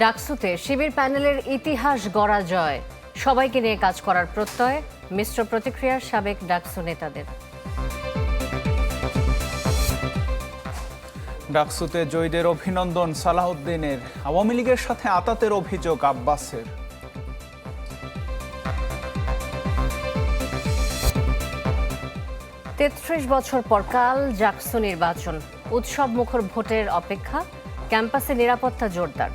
ডাকসুতে শিবির প্যানেলের ইতিহাস গড়া জয়। সবাইকে নিয়ে কাজ করার প্রত্যয় মিশ্র প্রতিক্রিয়ার সাবেক ডাকসু নেতাদের। ডাকসুতে জয়ীদের অভিনন্দন সালাউদ্দিনের আওয়ামী লীগের সাথে আতাতের অভিযোগ আব্বাসের। তেত্রিশ বছর পর কাল জাকসু নির্বাচন। উৎসব মুখর ভোটের অপেক্ষা ক্যাম্পাসে নিরাপত্তা জোরদার।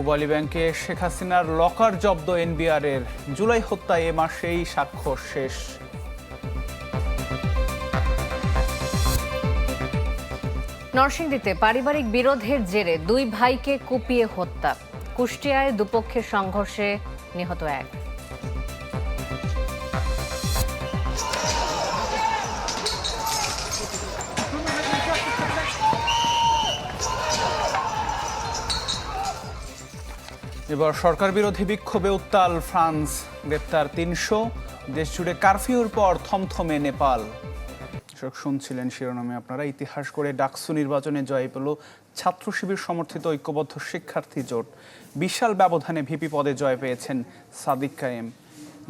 পূবালী ব্যাংকে শেখ হাসিনার লকার জব্দ এনবিআরের। জুলাই হত্যায় এ মাসেই সাক্ষ্য শেষ। নরসিংদীতে পারিবারিক বিরোধের জেরে দুই ভাইকে কুপিয়ে হত্যা। কুষ্টিয়ায় দুপক্ষের সংঘর্ষে নিহত এক। এবার সরকার বিরোধী বিক্ষোভে উত্তাল ফ্রান্স, গ্রেপ্তার তিনশো দেশ জুড়ে কারফিউর পর থমথমে নেপাল। শুনছিলেন শিরোনামে আপনারা। ইতিহাস করে ডাকসু নির্বাচনে জয় পেল ছাত্র শিবির সমর্থিত ঐক্যবদ্ধ শিক্ষার্থী জোট। বিশাল ব্যবধানে ভিপি পদে জয় পেয়েছেন সাদিক কায়েম।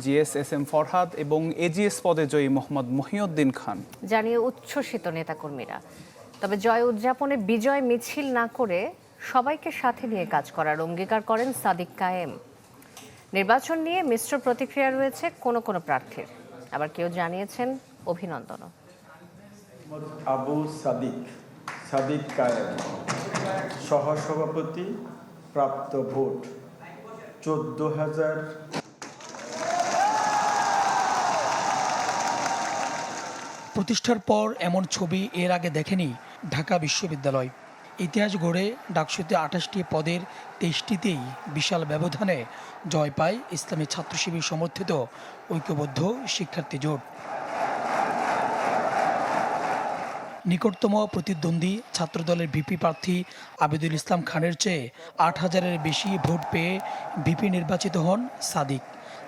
জিএস এস এম ফরহাদ এবং এজিএস পদে জয়ী মোহাম্মদ মহিউদ্দিন খান। জানিয়ে উচ্ছ্বসিত নেতাকর্মীরা। তবে জয় উদযাপনে বিজয় মিছিল না করে সবাইকে সাথে নিয়ে কাজ করার অঙ্গীকার করেন সাদিক কায়েম। নির্বাচন নিয়ে মিশ্র প্রতিক্রিয়া রয়েছে কোনো কোনো প্রার্থীর। আবার কেউ জানিয়েছেন অভিনন্দনও। আবু সাদিক সাদিক কায়েম। সহসভাপতি প্রাপ্ত ভোট চোদ্দ হাজার। প্রতিষ্ঠার পর এমন ছবি এর আগে দেখেনি ঢাকা বিশ্ববিদ্যালয়। ইতিহাস গড়ে ডাকসুতে আঠাশটি পদের তেইশটিতেই বিশাল ব্যবধানে জয় পায় ইসলামী ছাত্র শিবির সমর্থিত ঐক্যবদ্ধ শিক্ষার্থী জোট। নিকটতম প্রতিদ্বন্দ্বী ছাত্রদলের ভিপি প্রার্থী আবিদুল ইসলাম খানের চেয়ে আট হাজারের বেশি ভোট পেয়ে ভিপি নির্বাচিত হন সাদিক।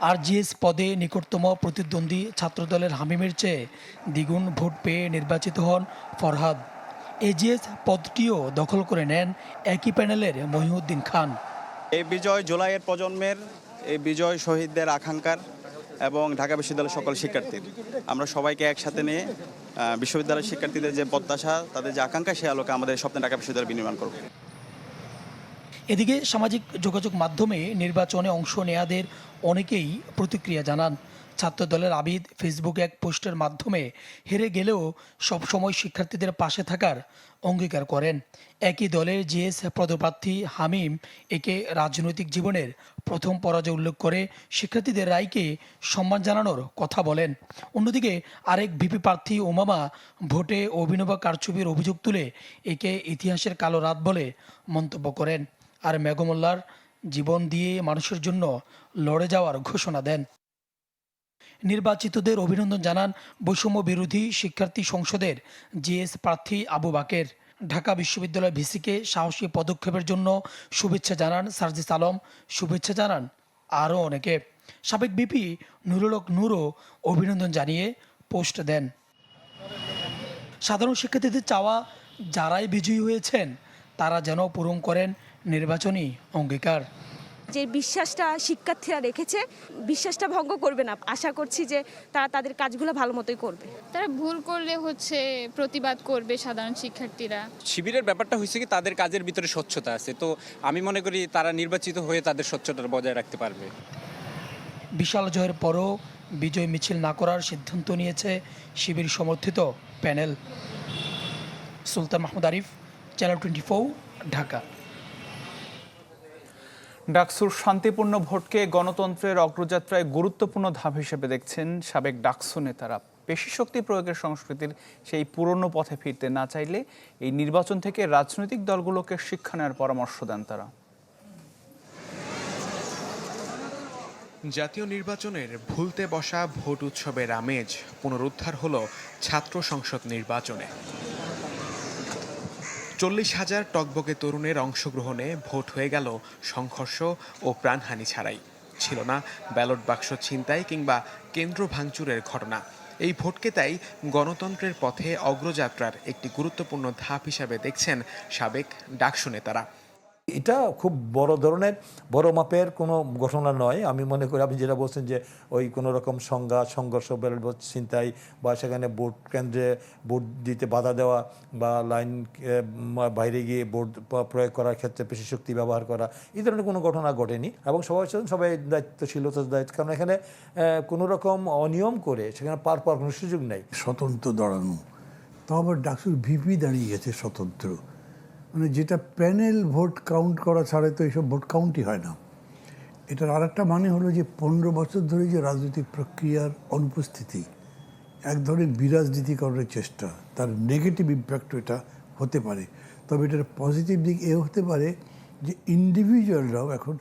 আর জিএস পদে নিকটতম প্রতিদ্বন্দ্বী ছাত্রদলের হামিমের চেয়ে দ্বিগুণ ভোট পেয়ে নির্বাচিত হন ফরহাদ। এজিএস পদটিও দখল করে নেন একই প্যানেলের মহিউদ্দিন খান। এই বিজয় জুলাইয়ের প্রজন্মের এই বিজয় শহীদদের আকাঙ্ক্ষার এবং ঢাকা বিশ্ববিদ্যালয়ের সকল শিক্ষার্থীর। আমরা সবাইকে একসাথে নিয়ে বিশ্ববিদ্যালয়ের শিক্ষার্থীদের যে প্রত্যাশা তাদের যে আকাঙ্ক্ষা সে আলোকে আমাদের স্বপ্নে ঢাকা বিশ্ববিদ্যালয় বিনির্মাণ করব। এদিকে সামাজিক যোগাযোগ মাধ্যমে নির্বাচনে অংশ নেয়াদের অনেকেই প্রতিক্রিয়া জানান। ছাত্রদলের আবিদ ফেসবুকে এক পোস্টের মাধ্যমে হেরে গেলেও সবসময় শিক্ষার্থীদের পাশে থাকার অঙ্গীকার করেন। একই দলের জিএস পদপ্রার্থী হামিম একে রাজনৈতিক জীবনের প্রথম পরাজয় উল্লেখ করে শিক্ষার্থীদের রায়কে সম্মান জানানোর কথা বলেন। অন্যদিকে আরেক ভিপি প্রার্থী ওমামা ভোটে অভিনব কারচুপির অভিযোগ তুলে একে ইতিহাসের কালো রাত বলে মন্তব্য করেন। আর মেঘমোল্লার জীবন দিয়ে মানুষের জন্য লড়ে যাওয়ার ঘোষণা দেন। নির্বাচিতদের অভিনন্দন জানান বৈষম্য বিরোধী শিক্ষার্থী সংসদের জিএস প্রার্থী আবু বাকের। ঢাকা বিশ্ববিদ্যালয় ভিসিকে সাহসী পদক্ষেপের জন্য শুভেচ্ছা জানান সার্জিস আলম। শুভেচ্ছা জানান আরও অনেকে। সাবেক বিপি নুরুলক নূরও অভিনন্দন জানিয়ে পোস্ট দেন। সাধারণ শিক্ষার্থীদের চাওয়া যারাই বিজয়ী হয়েছেন, তারা যেন পূরণ করেন নির্বাচনী অঙ্গীকার। যে বিশ্বাসটা শিক্ষার্থীরা রেখেছে বিশ্বাসটা ভঙ্গ করবে না। আশা করছি যে তারা তাদের কাজগুলো ভালো মতোই করবে। তারা ভুল করলে হচ্ছে প্রতিবাদ করবে সাধারণ শিক্ষার্থীরা। শিবিরের ব্যাপারটা হয়েছে কি তাদের কাজের ভিতরে স্বচ্ছতা আছে। তো আমি মনে করি তারা নির্বাচিত হয়ে তাদের স্বচ্ছতা বজায় রাখতে পারবে। বিশাল জয়ের পরও বিজয় মিছিল না করার সিদ্ধান্ত নিয়েছে শিবির সমর্থিত panel. Sultan Mahmud Arif channel twenty Dhaka. ডাকসুর শান্তিপূর্ণ ভোটকে গণতন্ত্রের অগ্রযাত্রায় গুরুত্বপূর্ণ ধাপ হিসেবে দেখছেন সাবেক ডাকসু নেতারা। পেশি শক্তি প্রয়োগের সংস্কৃতির সেই পুরনো পথে ফিরতে না চাইলে এই নির্বাচন থেকে রাজনৈতিক দলগুলোকে শিক্ষা নেওয়ার পরামর্শ দেন তারা। জাতীয় নির্বাচনের ভুলতে বসা ভোট উৎসবের আমেজ পুনরুদ্ধার হলো ছাত্র সংসদ নির্বাচনে। চল্লিশ হাজার টকবকে তরুণের অংশগ্রহণে ভোট হয়ে গেল সংঘর্ষ ও প্রাণহানি ছাড়াই। ছিল না ব্যালট বাক্স ছিনতাই কিংবা কেন্দ্র ভাঙচুরের ঘটনা। এই ভোটকে তাই গণতন্ত্রের পথে অগ্রযাত্রার একটি গুরুত্বপূর্ণ ধাপ হিসাবে দেখছেন সাবেক ডাকসু নেতারা। এটা খুব বড় ধরনের, বড় মাপের কোনো ঘটনা নয়। আমি মনে করি আপনি যেটা বলছেন যে ওই কোনো রকম সংঘাত সংঘর্ষ বেরোল চিন্তাই বা সেখানে ভোট কেন্দ্রে ভোট দিতে বাধা দেওয়া বা লাইন বাইরে গিয়ে ভোট প্রয়োগ করার ক্ষেত্রে পেশি শক্তি ব্যবহার করা, এই ধরনের কোনো ঘটনা ঘটেনি এবং সবাই সবাই দায়িত্বশীলতার দায়িত্ব। কারণ এখানে কোনো রকম অনিয়ম করে সেখানে পার পাওয়ার কোনো সুযোগ নেই। স্বতন্ত্র দাঁড়ানো। তো আবার ডাকসুর ভিপি দাঁড়িয়ে গেছে স্বতন্ত্র। মানে যেটা প্যানেল ভোট কাউন্ট করা ছাড়া তো এইসব ভোট কাউন্টই হয় না। এটার আর একটা মানে হলো যে পনেরো বছর ধরে যে রাজনৈতিক প্রক্রিয়ার অনুপস্থিতি, এক ধরনের বিরাজনীতিকরণের চেষ্টা, তার নেগেটিভ ইম্প্যাক্ট এটা হতে পারে। তবে এটার পজিটিভ দিক এ হতে পারে যে ইন্ডিভিজুয়ালরাও এখন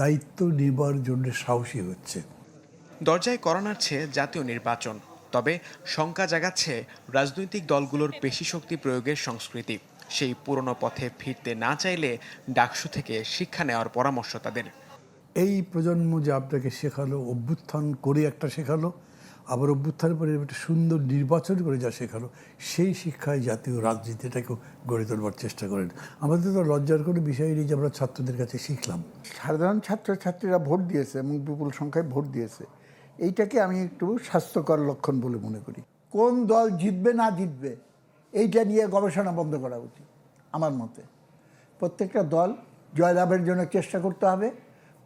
দায়িত্ব নেবার জন্য সাহসী হচ্ছে। দরজায় করা নাড়ছে জাতীয় নির্বাচন, তবে শঙ্কা জাগাচ্ছে রাজনৈতিক দলগুলোর পেশি শক্তি প্রয়োগের সংস্কৃতি। সেই পুরনো পথে ফিরতে না চাইলে ডাকসু থেকে শিক্ষা নেওয়ার পরামর্শ তাদের। এই প্রজন্ম যে আপনাকে শেখালো অভ্যুত্থান করে একটা শেখালো আবার অভ্যুত্থানের পরে একটা সুন্দর নির্বাচন করে যা শেখালো সেই শিক্ষায় জাতীয় রাজনীতিটাকেও গড়ে তোলবার চেষ্টা করেন। আমাদের তো লজ্জার কোনো বিষয় নেই যে আমরা ছাত্রদের কাছে শিখলাম। সাধারণ ছাত্রছাত্রীরা ভোট দিয়েছে এবং বিপুল সংখ্যায় ভোট দিয়েছে। এইটাকে আমি একটু স্বাস্থ্যকর লক্ষণ বলে মনে করি। কোন দল জিতবে না জিতবে এইটা নিয়ে গবেষণা বন্ধ করা উচিত, আমার মতে। প্রত্যেকটা দল জয়লাভের জন্য চেষ্টা করতে হবে,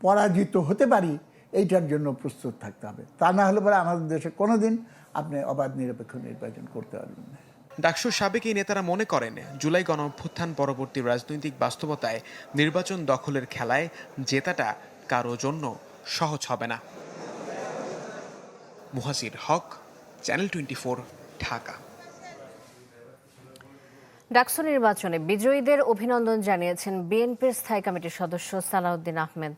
পরাজিত হতে পারি, এইটার জন্য প্রস্তুত থাকতে হবে। তা না হলে পরে আমাদের দেশে কোনোদিন আপনি অবাধ নিরপেক্ষ নির্বাচন করতে পারবেন না। ডাকসুর সাবেক এই নেতারা মনে করেন, জুলাই গণ অভ্যুত্থান পরবর্তী রাজনৈতিক বাস্তবতায় নির্বাচন দখলের খেলায় জেতাটা কারও জন্য সহজ হবে না। Muhasir Haque, channel twenty Dhaka. DUCSU নির্বাচনে বিজয়ীদের অভিনন্দন জানিয়েছেন বিএনপির স্থায়ী কমিটির সদস্য সালাউদ্দিন আহমেদ।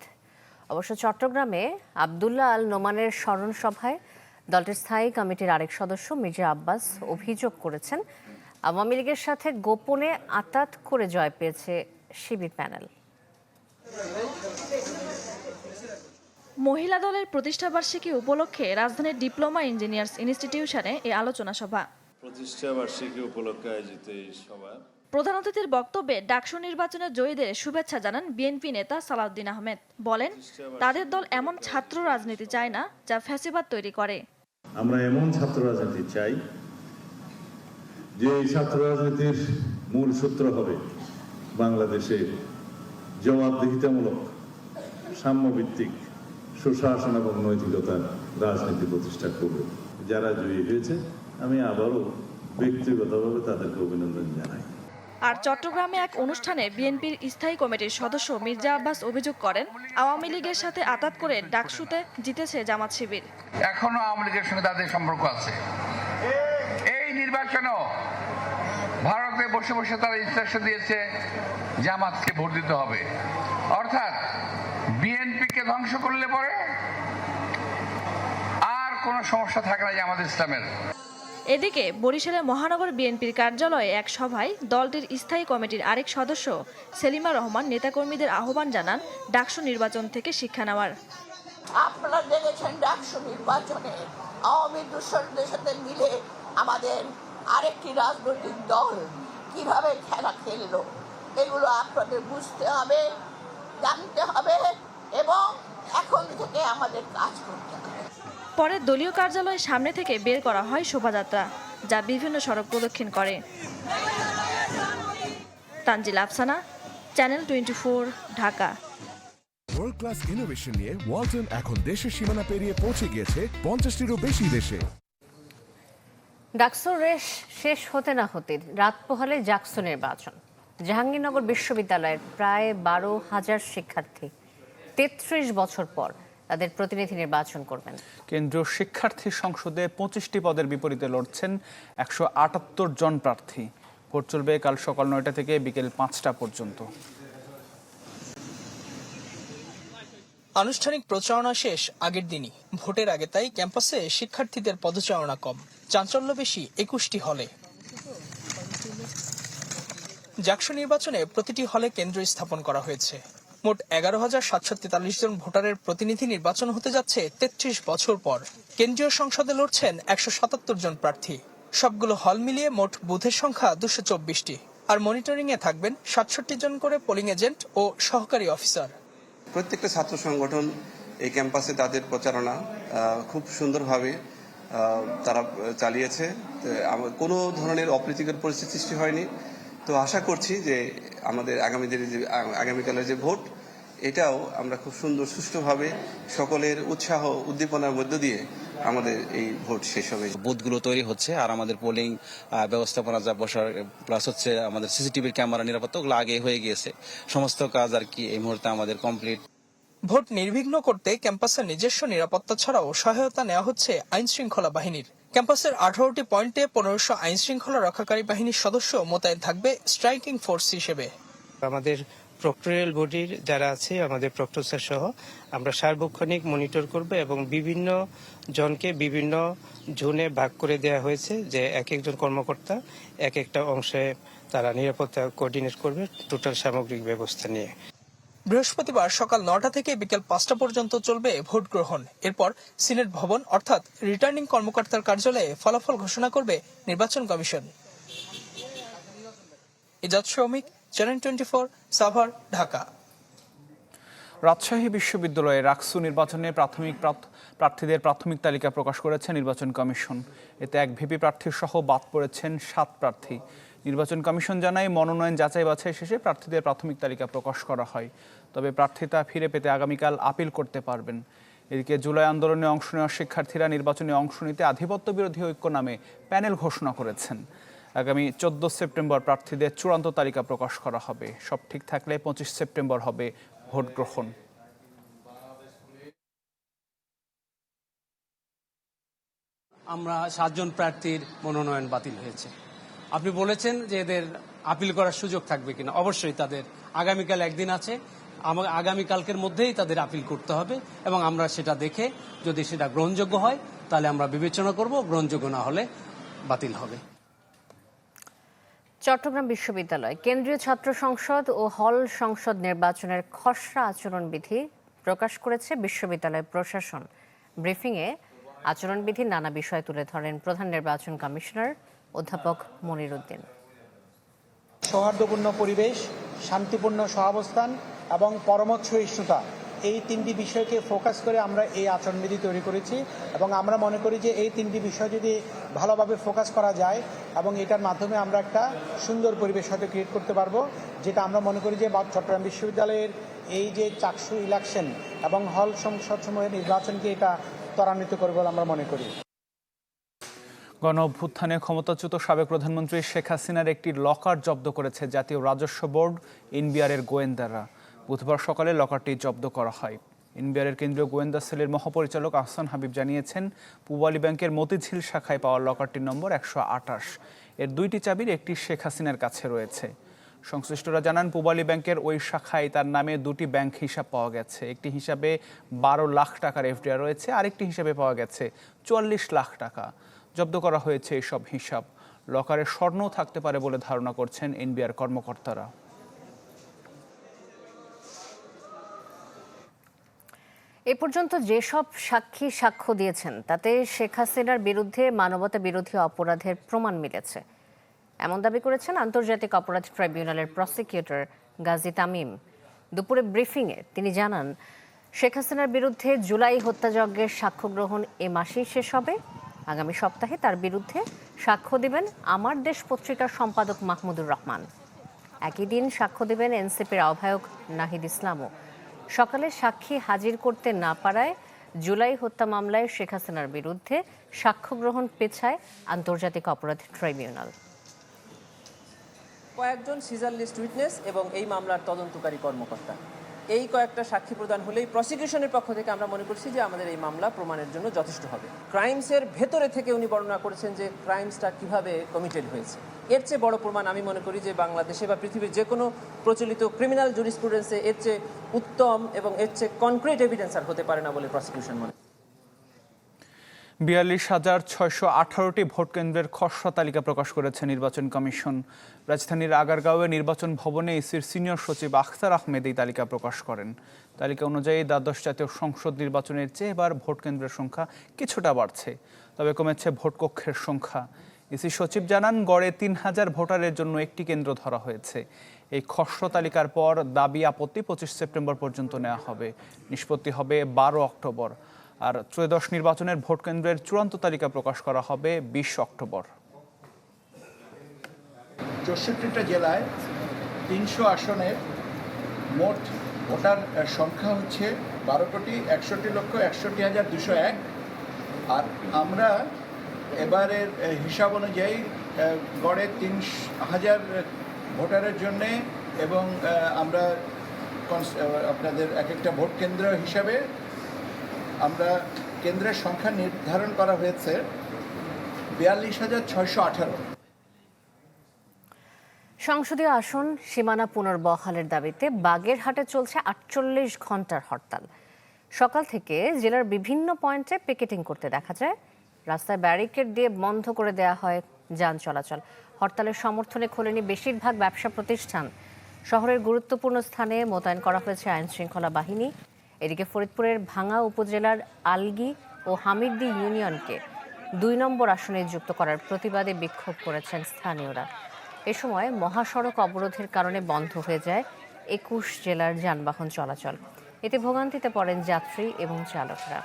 অবশ্য চট্টগ্রামে আবদুল্লাহ আল নোমানের স্মরণ সভায় দলটির স্থায়ী কমিটির আরেক সদস্য মির্জা আব্বাস অভিযোগ করেছেন, আওয়ামী লীগের সাথে গোপনে আতাত করে জয় পেয়েছে শিবির প্যানেল। মহিলা দলের প্রতিষ্ঠাবার্ষিকী উপলক্ষে রাজধানীর ডিপ্লোমা ইঞ্জিনিয়ার্স ইনস্টিটিউশনে এই আলোচনা সভা। প্রতিষ্ঠা বার্ষিকী উপলক্ষে আয়োজিত এই সভা প্রধান অতিথির বক্তব্যে ডাকসু নির্বাচনের জয়ীদের শুভেচ্ছা জানান বিএনপি নেতা সালাউদ্দিন আহমেদ। বলেন তাদের দল এমন ছাত্র রাজনীতি চায় না যা ফ্যাসিবাদ তৈরি করে। আমরা এমন ছাত্র রাজনীতি চাই যে এই ছাত্র রাজনীতির মূল সূত্র হবে বাংলাদেশে জবাবদিহিতামূলক সাম্যভিত্তিক সুশাসন এবং নৈতিকতার রাজনীতি প্রতিষ্ঠা করবে। যারা জয়ী হয়েছে আমি আবারও ব্যক্তিগতভাবে তাদেরকে অভিনন্দন জানাই। আর চট্টগ্রামে এক অনুষ্ঠানে বিএনপির স্থায়ী কমিটির সদস্য মির্জা আব্বাস অভিযোগ করেন আওয়ামী লীগের সাথে আতাত করে ডাকসুতে জিতেছে জামাত শিবির। এখনও আওয়ামী লীগের সঙ্গে তাদের সম্পর্ক আছে। এই নির্বাচনও ভারতে বসে বসে তারা ইনস্ট্রাকশন দিয়েছে জামাতকে ভোট দিতে হবে। অর্থাৎ বিএনপিকে ধ্বংস করলে পরে আর কোনো সমস্যা থাকে না জামাত ইসলামের। এদিকে বরিশালে মহানগর বিএনপির কার্যালয়ে এক সভায় দলটির স্থায়ী কমিটির আরেক সদস্য সেলিমা রহমান নেতাকর্মীদের আহ্বান জানান ডাকসু নির্বাচন থেকে শিক্ষা নেওয়ার। আপনারা দেখেছেন ডাকসু নির্বাচনে আওয়ামী দূষণদের সাথে মিলে আমাদের আরেকটি রাজনৈতিক দল কীভাবে খেলা খেললো, এগুলো আপনাদের বুঝতে হবে, জানতে হবে এবং এখন থেকে আমাদের কাজ করতে হবে। পরে দলীয় কার্যালয়ের সামনে থেকে বের করা হয় শোভাযাত্রা যা বিভিন্ন সড়ক প্রদক্ষিণ করে। Tanjil Afsana channel twenty Dhaka. World class innovation নিয়ে ওয়ালটন এখন দেশের সীমানা পেরিয়ে পৌঁছে গিয়েছে পঞ্চাশটিরও বেশি দেশে। ডাকসুর রেশ শেষ হতে না হতে রাত পোহালে জাকসু নির্বাচন। জাহাঙ্গীরনগর বিশ্ববিদ্যালয়ের প্রায় বারো হাজার শিক্ষার্থী তেত্রিশ বছর পর তাদের প্রতিনিধি নির্বাচন করবেন। কেন্দ্রীয় শিক্ষার্থী সংসদে পঁচিশটি পদের বিপরীতে লড়ছেন একশো আটাত্তর জন প্রার্থী। ভোট চলবে কাল সকাল নয়টা থেকে বিকেল পাঁচটা পর্যন্ত। আনুষ্ঠানিক প্রচারণা শেষ আগের দিনই। ভোটের আগে তাই ক্যাম্পাসে শিক্ষার্থীদের পদচারণা কম। চাঞ্চল্য বেশি একুশটি হলে। জাকসু নির্বাচনে প্রতিটি হলে কেন্দ্র স্থাপন করা হয়েছে। মোট এগারো হাজার সাতশো তেতাল্লিশ জন ভোটারের প্রতিনিধি নির্বাচন হতে যাচ্ছে তেত্রিশ বছর পর। কেন্দ্রীয় সংসদে লড়ছেন একশো সাতাত্তর জন প্রার্থী। সবগুলো হল মিলিয়ে মোট বুথের সংখ্যা দুশো চব্বিশটি। আর মনিটরিং এ থাকবেন সাতষট্টি জন করে পোলিং এজেন্ট ও সহকারী অফিসার। প্রত্যেকটা ছাত্র সংগঠন এই ক্যাম্পাসে তাদের প্রচারণা খুব সুন্দরভাবে তারা চালিয়েছে। কোনো ধরনের অপ্রীতিকর পরিস্থিতি সৃষ্টি হয়নি। তো আশা করছি যে আমাদের আগামী দিনে যে আগামীকালের যে ভোট এটাও আমরা খুব সুন্দর সুষ্ঠুভাবে সকলের উৎসাহ উদ্দীপনার মধ্য দিয়ে আমাদের এই ভোট শেষ হবে। বুথগুলো তৈরি হচ্ছে আর আমাদের পোলিং ব্যবস্থাপনা যা বসার প্লাস হচ্ছে আমাদের সিসিটিভির ক্যামেরা নিরাপত্তা ওগুলো আগে হয়ে গিয়েছে। সমস্ত কাজ আর কি এই মুহূর্তে আমাদের কমপ্লিট ভোট নির্বিঘ্ন করতে ক্যাম্পাসের নিজস্ব নিরাপত্তা ছাড়াও সহায়তা নেওয়া হচ্ছে আইন শৃঙ্খলা বাহিনীর। ক্যাম্পাসের আঠারোটি পয়েন্টে পনেরোশো আইন শৃঙ্খলা রক্ষাকারী বাহিনীর সদস্য মোতায়েন থাকবে স্ট্রাইকিং ফোর্স হিসেবে। আমাদের প্রক্টোরিয়াল বডির যারা আছে, আমাদের প্রক্টোসার সহ, আমরা সার্বক্ষণিক মনিটর করব এবং বিভিন্ন জনকে বিভিন্ন জোনে ভাগ করে দেওয়া হয়েছে যে এক একজন কর্মকর্তা এক একটা অংশে তারা নিরাপত্তা কোঅর্ডিনেট করবে টোটাল সামগ্রিক ব্যবস্থা নিয়ে। বৃহস্পতিবার সকাল নটা থেকে বিকেল পাঁচটা পর্যন্ত চলবে ভোট গ্রহণ। এরপর সিনেট ভবন, অর্থাৎ রিটার্নিং কর্মকর্তার কার্যালয়ে ফলাফল ঘোষণা করবে নির্বাচন commission. Ijad Shramik, channel twenty four, Savar, Dhaka. Rajshahi বিশ্ববিদ্যালয়ে রাকসু নির্বাচনে প্রাথমিক প্রার্থীদের প্রাথমিক তালিকা প্রকাশ করেছে নির্বাচন কমিশন। এতে এক ভিপি প্রার্থী সহ বাদ পড়েছেন সাত প্রার্থী। নির্বাচন কমিশন জানায়, মনোনয়ন যাচাই বাছাই শেষে প্রার্থীদের প্রাথমিক তালিকা প্রকাশ করা হয়। তবে প্রার্থিতা ফিরে পেতে আগামীকাল আপিল করতে পারবেন। এদিকে জুলাই আন্দোলনে অংশ নেওয়া শিক্ষার্থীরা নির্বাচনে অংশ নিতে আধিপত্য বিরোধী ঐক্য নামে প্যানেল ঘোষণা করেছেন। আগামী চোদ্দ সেপ্টেম্বর প্রার্থীদের চূড়ান্ত তালিকা প্রকাশ করা হবে। সব ঠিক থাকলে পঁচিশ সেপ্টেম্বর হবে ভোট গ্রহণ। আমরা সাতজন প্রার্থীর মনোনয়ন বাতিল হয়েছে। আপনি বলেছেন যে এদের আপিল করার সুযোগ থাকবে কিনা। অবশ্যই তাদের আগামীকাল একদিন আছে। আগামীকালকের মধ্যেই তাদের আপিল করতে হবে এবং আমরা সেটা দেখে যদি সেটা গ্রহণযোগ্য হয়, তাহলে আমরা বিবেচনা করব, গ্রহণযোগ্য না হলে বাতিল হবে। চট্টগ্রাম বিশ্ববিদ্যালয় কেন্দ্রীয় ছাত্র সংসদ ও হল সংসদ নির্বাচনের খসড়া আচরণবিধি প্রকাশ করেছে বিশ্ববিদ্যালয় প্রশাসন। ব্রিফিংয়ে আচরণবিধির নানা বিষয় তুলে ধরেন প্রধান নির্বাচন কমিশনার অধ্যাপক মনির উদ্দিন। সৌহার্দ্যপূর্ণ পরিবেশ, শান্তিপূর্ণ সহাবস্থান এবং পরমত সহিষ্ণুতা এই তিনটি বিষয়কে ফোকাস করে আমরা এই আচরণবিধি তৈরি করেছি এবং আমরা মনে করি যে এই তিনটি বিষয় যদি ভালোভাবে ফোকাস করা যায় এবং এটার মাধ্যমে আমরা একটা সুন্দর পরিবেশ হয়তো ক্রিয়েট করতে পারব, যেটা আমরা মনে করি যে চট্টগ্রাম বিশ্ববিদ্যালয়ের এই যে চাকসু ইলেকশন এবং হল সংসদ সমূহের নির্বাচনকে এটা ত্বরান্বিত করবে বলে আমরা মনে করি। গণ অভ্যুত্থানে ক্ষমতাচ্যুত সাবেক প্রধানমন্ত্রী শেখ হাসিনার একটি লকার জব্দ করেছে জাতীয় রাজস্ব বোর্ড, এনবিআরের গোয়েন্দারা। বুধবার সকালে লকারটি জব্দ করা হয়। এনবিআরের কেন্দ্রীয় গোয়েন্দা সেলের মহাপরিচালক আহসান হাবিব জানিয়েছেন, পূবালী ব্যাংকের মতিঝিল শাখায় পাওয়া লকারটির নম্বর একশো আঠাশ। এর দুইটি চাবির একটি শেখ হাসিনার কাছে রয়েছে। সংশ্লিষ্টরা জানান, পূবালী ব্যাংকের ওই শাখায় তার নামে দুটি ব্যাংক হিসাব পাওয়া গেছে। একটি হিসাবে বারো লাখ টাকার এফডিআর রয়েছে, আরেকটি হিসাবে পাওয়া গেছে চুয়াল্লিশ লাখ টাকা। জব্দ করা হয়েছে এসব হিসাব। লকারে স্বর্ণও থাকতে পারে বলে ধারণা করছেন এনবিআর কর্মকর্তারা। এ পর্যন্ত যেসব সাক্ষী সাক্ষ্য দিয়েছেন, তাতে শেখ হাসিনার বিরুদ্ধে মানবতা বিরোধী অপরাধের প্রমাণ মিলেছে। এমন দাবি করেছেন আন্তর্জাতিক অপরাধ ট্রাইব্যুনালের প্রসিকিউটর গাজী তামিম। দুপুরে ব্রিফিংয়ে তিনি জানান, শেখ হাসিনার বিরুদ্ধে জুলাই হত্যাযজ্ঞের সাক্ষ্য গ্রহণ এ মাসেই শেষ হবে। আগামী সপ্তাহে তার বিরুদ্ধে সাক্ষ্য দিবেন আমার দেশ পত্রিকার সম্পাদক মাহমুদুর রহমান। একই দিন সাক্ষ্য দেবেন এনসিপির আহ্বায়ক নাহিদ ইসলামও। সকালে সাক্ষী হাজির করতে না পারায় জুলাই হত্যা মামলায় শেখ হাসিনার বিরুদ্ধে সাক্ষ্য গ্রহণ পেছায় আন্তর্জাতিক অপরাধ ট্রাইব্যুনাল। কয়েকজন সিজার লিস্ট উইটনেস এবং এই মামলার তদন্তকারী কর্মকর্তা। এই কয়েকটা সাক্ষী প্রদান হলেই প্রসিকিউশনের পক্ষ থেকে আমরা মনে করছি যে আমাদের এই মামলা প্রমাণের জন্য যথেষ্ট হবে। ক্রাইমসের ভেতরে থেকে উনি বর্ণনা করেছেন যে ক্রাইমসটা কীভাবে কমিটেড হয়েছে। এর চেয়ে বড় প্রমাণ আমি মনে করি যে বাংলাদেশে বা পৃথিবীর যে কোনো প্রচলিত ক্রিমিনাল জুরিস্প্রুডেন্সে এর চেয়ে উত্তম এবং এর চেয়ে কনক্রিট এভিডেন্স আর হতে পারে না বলে প্রসিকিউশন মনে বিয়াল্লিশ হাজার ছয়শো আঠারোটি ভোট কেন্দ্রের খসড়া তালিকা প্রকাশ করেছে নির্বাচন কমিশন। রাজধানীর আগারগাঁওয়ে নির্বাচন ভবনে ইসির সিনিয়র সচিব আখতার আহমেদ এই তালিকা প্রকাশ করেন। তালিকা অনুযায়ী দ্বাদশ জাতীয় সংসদ নির্বাচনের চেয়ে এবার ভোট কেন্দ্রের সংখ্যা কিছুটা বাড়ছে, তবে কমেছে ভোট কক্ষের সংখ্যা। ইসি সচিব জানান, গড়ে তিন হাজার ভোটারের জন্য একটি কেন্দ্র ধরা হয়েছে। এই খসড়া তালিকার পর দাবি আপত্তি পঁচিশ সেপ্টেম্বর পর্যন্ত নেওয়া হবে। নিষ্পত্তি হবে বারো অক্টোবর। আর ত্রয়োদশ নির্বাচনের ভোট কেন্দ্রের চূড়ান্ত তালিকা প্রকাশ করা হবে বিশ অক্টোবর। চৌষট্টিটা জেলায় তিনশো আসনের মোট ভোটার সংখ্যা হচ্ছে বারো কোটি একষট্টি লক্ষ একষট্টি হাজার দুশো এক। আর আমরা এবারের হিসাব অনুযায়ী গড়ে তিন হাজার ভোটারের জন্যে এবং আমরা আপনাদের এক একটা ভোট কেন্দ্র হিসাবে আমরা কেন্দ্রের সংখ্যা নির্ধারণ করা হয়েছে বিয়াল্লিশ হাজার ছয়শো আঠারো। সংসদীয় আসন সীমানা পুনর্বহালের দাবিতে বাগেরহাটে চলছে আটচল্লিশ ঘণ্টার হরতাল। সকাল থেকে জেলার বিভিন্ন পয়েন্টে পিকেটিং করতে দেখা যায়। রাস্তায় ব্যারিকেড দিয়ে বন্ধ করে দেওয়া হয় যান চলাচল। হরতালের সমর্থনে খোলেনি বেশিরভাগ ব্যবসা প্রতিষ্ঠান। শহরের গুরুত্বপূর্ণ স্থানে মোতায়েন করা হয়েছে আইন শৃঙ্খলা বাহিনী। এদিকে ফরিদপুরের ভাঙা উপজেলার আলগি ও হামিদ্দি ইউনিয়নকে দুই নম্বর আসনে যুক্ত করার প্রতিবাদে বিক্ষোভ করেছেন স্থানীয়রা। এ সময় মহাসড়ক অবরোধের কারণে বন্ধ হয়ে যায় একুশ জেলার যানবাহন চলাচল। এতে ভোগান্তিতে পড়েন যাত্রী এবং চালকরা।